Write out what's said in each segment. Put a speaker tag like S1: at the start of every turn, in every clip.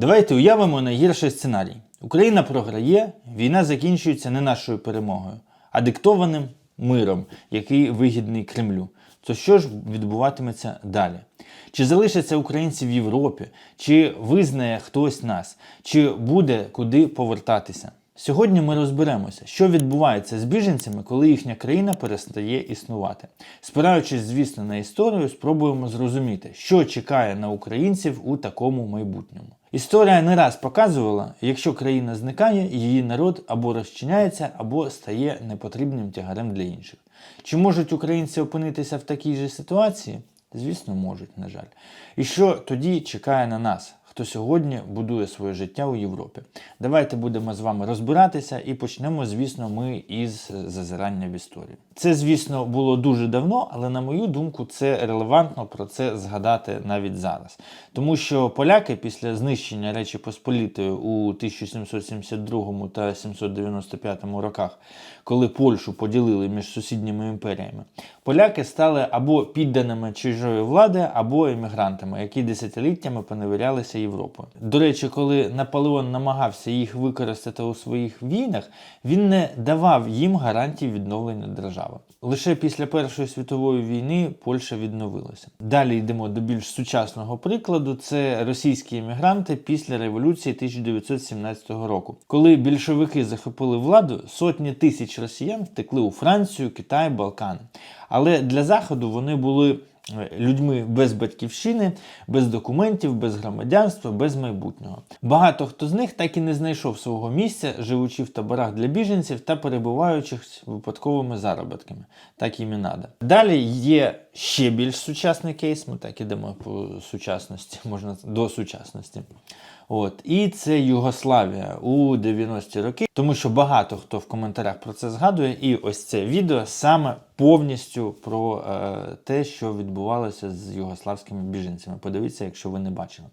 S1: Давайте уявимо найгірший сценарій. Україна програє, війна закінчується не нашою перемогою, а диктованим миром, який вигідний Кремлю. То що ж відбуватиметься далі? Чи залишаться українці в Європі, чи визнає хтось нас, чи буде куди повертатися? Сьогодні ми розберемося, що відбувається з біженцями, коли їхня країна перестає існувати. Спираючись, звісно, на історію, спробуємо зрозуміти, що чекає на українців у такому майбутньому. Історія не раз показувала, якщо країна зникає, її народ або розчиняється, або стає непотрібним тягарем для інших. Чи можуть українці опинитися в такій же ситуації? Звісно, можуть, на жаль. І що тоді чекає на нас, хто сьогодні будує своє життя у Європі? Давайте будемо з вами розбиратися і почнемо, звісно, ми із зазирання в історію. Це, звісно, було дуже давно, але на мою думку, це релевантно про це згадати навіть зараз. Тому що поляки після знищення Речі Посполітої у 1772 та 795 роках, коли Польщу поділили між сусідніми імперіями, поляки стали або підданими чужої влади, або емігрантами, які десятиліттями поневірялися Європою. До речі, коли Наполеон намагався їх використати у своїх війнах, він не давав їм гарантій відновлення держави. Лише після Першої світової війни Польща відновилася. Далі йдемо до більш сучасного прикладу: це російські емігранти після революції 1917 року. Коли більшовики захопили владу, сотні тисяч росіян втекли у Францію, Китай, Балкани. Але для заходу вони були е, людьми без батьківщини, без документів, без громадянства, без майбутнього. Багато хто з них так і не знайшов свого місця, живучи в таборах для біженців та перебуваючи випадковими заробітками. Так їм і надо. Далі є ще більш сучасний кейс. Ми так ідемо по сучасності, можна до сучасності. От. І це Югославія у 90-ті роки, тому що багато хто в коментарях про це згадує, і ось це відео саме повністю про е, те, що відбувалося з югославськими біженцями. Подивіться, якщо ви не бачили.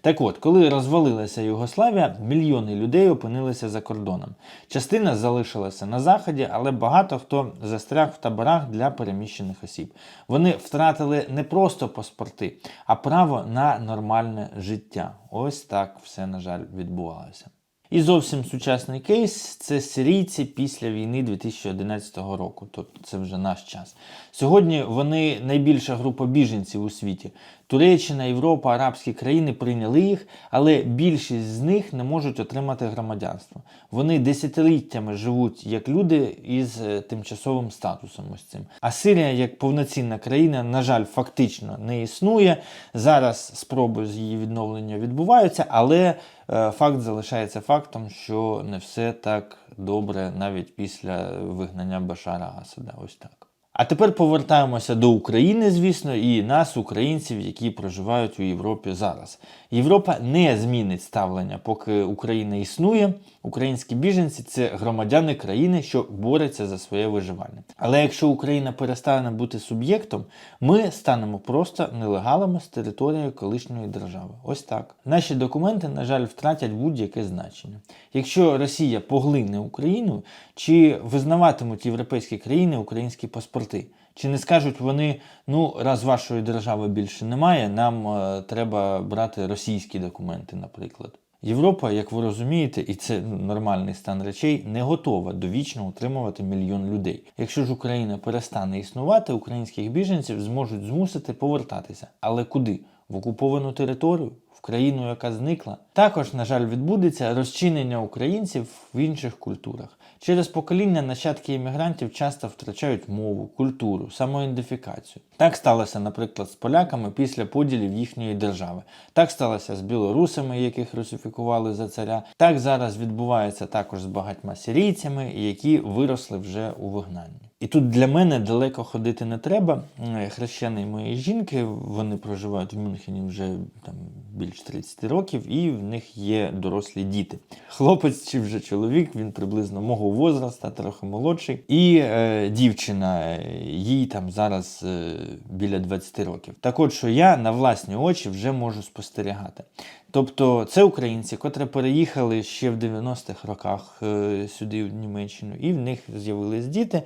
S1: Так от, коли розвалилася Югославія, мільйони людей опинилися за кордоном. Частина залишилася на заході, але багато хто застряг в таборах для переміщених осіб. Вони втратили не просто паспорти, а право на нормальне життя. Ось так все, на жаль, відбувалося. І зовсім сучасний кейс це сирійці після війни 2011 року, тобто це вже наш час. Сьогодні вони найбільша група біженців у світі. Туреччина, Європа, арабські країни прийняли їх, але більшість з них не можуть отримати громадянство. Вони десятиліттями живуть як люди із е, тимчасовим статусом. Ось цим. А Сирія, як повноцінна країна, на жаль, фактично не існує. Зараз спроби з її відновлення відбуваються, але е, факт залишається фактом, що не все так добре навіть після вигнання Башара Асада. Ось так. А тепер повертаємося до України, звісно, і нас, українців, які проживають у Європі зараз. Європа не змінить ставлення, поки Україна існує. Українські біженці це громадяни країни, що борються за своє виживання. Але якщо Україна перестане бути суб'єктом, ми станемо просто нелегалами з території колишньої держави. Ось так. Наші документи, на жаль, втратять будь-яке значення. Якщо Росія поглине Україну, чи визнаватимуть європейські країни українські паспорти? Чи не скажуть вони, ну раз вашої держави більше немає, нам е, треба брати російські документи, наприклад. Європа, як ви розумієте, і це нормальний стан речей, не готова довічно утримувати мільйон людей. Якщо ж Україна перестане існувати, українських біженців зможуть змусити повертатися. Але куди? В окуповану територію? В країну, яка зникла. Також, на жаль, відбудеться розчинення українців в інших культурах. Через покоління нащадки іммігрантів часто втрачають мову, культуру, самоідентифікацію. Так сталося, наприклад, з поляками після поділів їхньої держави. Так сталося з білорусами, яких русифікували за царя. Так зараз відбувається також з багатьма сирійцями, які виросли вже у вигнанні. І тут для мене далеко ходити не треба. Е, Хрещений моєї жінки, вони проживають в Мюнхені вже там більш 30 років, і в них є дорослі діти. Хлопець чи вже чоловік, він приблизно мого возраста, трохи молодший. І е, дівчина, е, їй там зараз е, біля 20 років. Так от, що я на власні очі вже можу спостерігати. Тобто це українці, котрі переїхали ще в 90-х роках е, сюди, в Німеччину, і в них з'явились діти.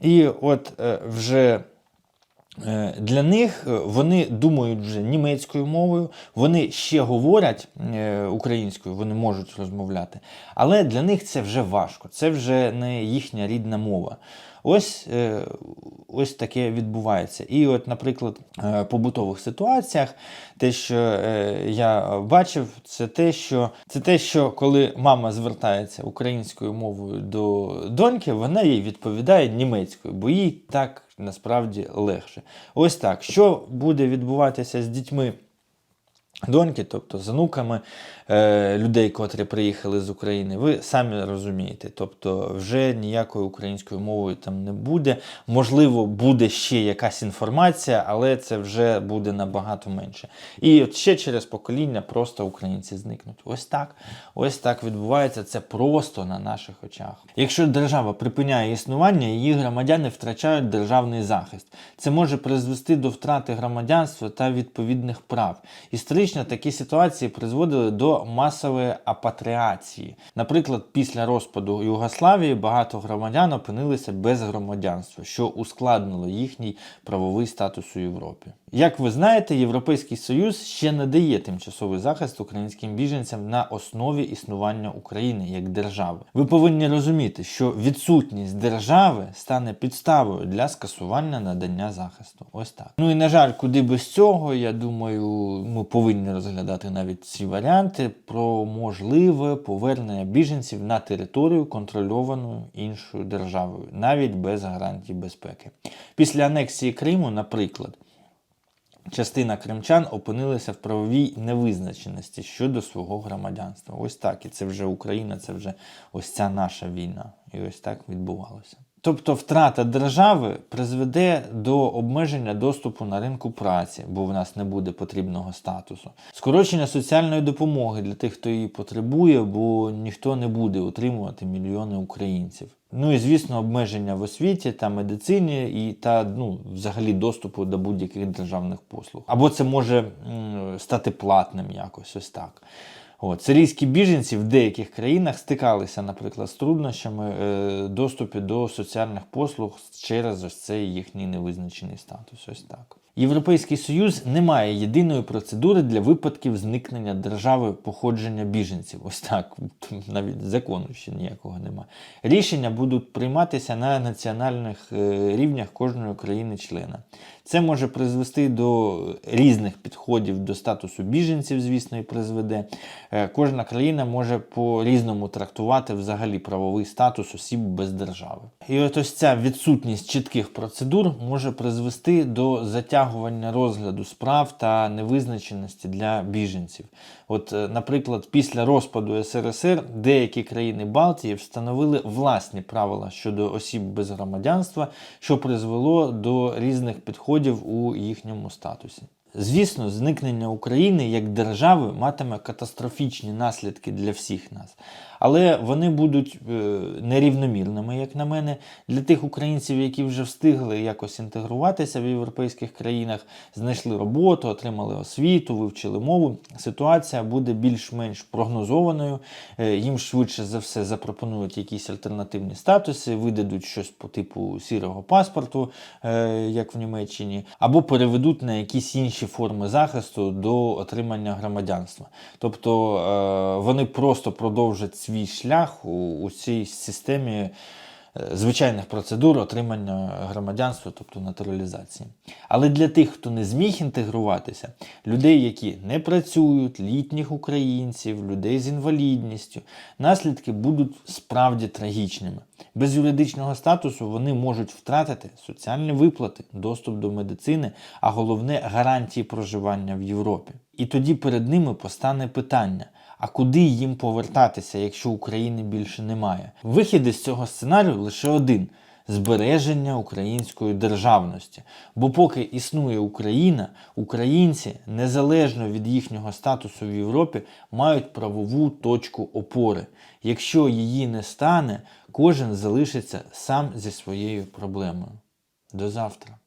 S1: І от е, вже Е, Для них е, вони думають вже німецькою мовою, вони ще говорять українською, вони можуть розмовляти, але для них це вже важко, це вже не їхня рідна мова. Ось, е, ось таке відбувається. І, от, наприклад, е, в побутових ситуаціях, те, що е, я бачив, це те, що це те, що коли мама звертається українською мовою до доньки, вона їй відповідає німецькою, бо їй так насправді легше. Ось так. Що буде відбуватися з дітьми? Доньки, тобто з онуками е, людей, котрі приїхали з України, ви самі розумієте. Тобто, вже ніякою українською мовою там не буде. Можливо, буде ще якась інформація, але це вже буде набагато менше. І от ще через покоління просто українці зникнуть. Ось так. Ось так відбувається. Це просто на наших очах. Якщо держава припиняє існування, її громадяни втрачають державний захист. Це може призвести до втрати громадянства та відповідних прав. Історично такі ситуації призводили до масової апатріації. Наприклад, після розпаду Югославії багато громадян опинилися без громадянства, що ускладнило їхній правовий статус у Європі. Як ви знаєте, Європейський Союз ще не дає тимчасовий захист українським біженцям на основі існування України як держави. Ви повинні розуміти, що відсутність держави стане підставою для скасування надання захисту. Ось так. Ну і на жаль, куди без цього, я думаю, ми повинні розглядати навіть ці варіанти про можливе повернення біженців на територію, контрольовану іншою державою, навіть без гарантій безпеки. Після анексії Криму, наприклад. Частина кримчан опинилися в правовій невизначеності щодо свого громадянства. Ось так. І це вже Україна, це вже ось ця наша війна. І ось так відбувалося. Тобто втрата держави призведе до обмеження доступу на ринку праці, бо в нас не буде потрібного статусу, скорочення соціальної допомоги для тих, хто її потребує, бо ніхто не буде утримувати мільйони українців. Ну і звісно, обмеження в освіті та медицині і та ну, взагалі доступу до будь-яких державних послуг. Або це може м, стати платним якось ось так. От. Сирійські біженці в деяких країнах стикалися, наприклад, з труднощами е, доступу до соціальних послуг через ось цей їхній невизначений статус. Ось так. Європейський Союз не має єдиної процедури для випадків зникнення держави походження біженців. Ось так, навіть закону ще ніякого немає. Рішення будуть прийматися на національних е, рівнях кожної країни-члена. Це може призвести до різних підходів до статусу біженців, звісно, і призведе. Е, Кожна країна може по-різному трактувати взагалі правовий статус осіб без держави. І от ось ця відсутність чітких процедур може призвести до затягування розгляду справ та невизначеності для біженців. От, е, наприклад, після розпаду СРСР деякі країни Балтії встановили власні правила щодо осіб без громадянства, що призвело до різних підходів у їхньому статусі. Звісно, зникнення України як держави матиме катастрофічні наслідки для всіх нас, але вони будуть е, нерівномірними, як на мене, для тих українців, які вже встигли якось інтегруватися в європейських країнах, знайшли роботу, отримали освіту, вивчили мову. Ситуація буде більш-менш прогнозованою. Е, Їм швидше за все запропонують якісь альтернативні статуси, видадуть щось по типу сірого паспорту, е, як в Німеччині, або переведуть на якісь інші форми захисту до отримання громадянства. Тобто е, вони просто продовжать свій шлях у, у цій системі е, звичайних процедур отримання громадянства, тобто натуралізації. Але для тих, хто не зміг інтегруватися, людей, які не працюють, літніх українців, людей з інвалідністю, наслідки будуть справді трагічними. Без юридичного статусу вони можуть втратити соціальні виплати, доступ до медицини, а головне гарантії проживання в Європі. І тоді перед ними постане питання: а куди їм повертатися, якщо України більше немає? Вихід із цього сценарію лише один. Збереження української державності. Бо поки існує Україна, українці, незалежно від їхнього статусу в Європі, мають правову точку опори. Якщо її не стане, кожен залишиться сам зі своєю проблемою. До завтра.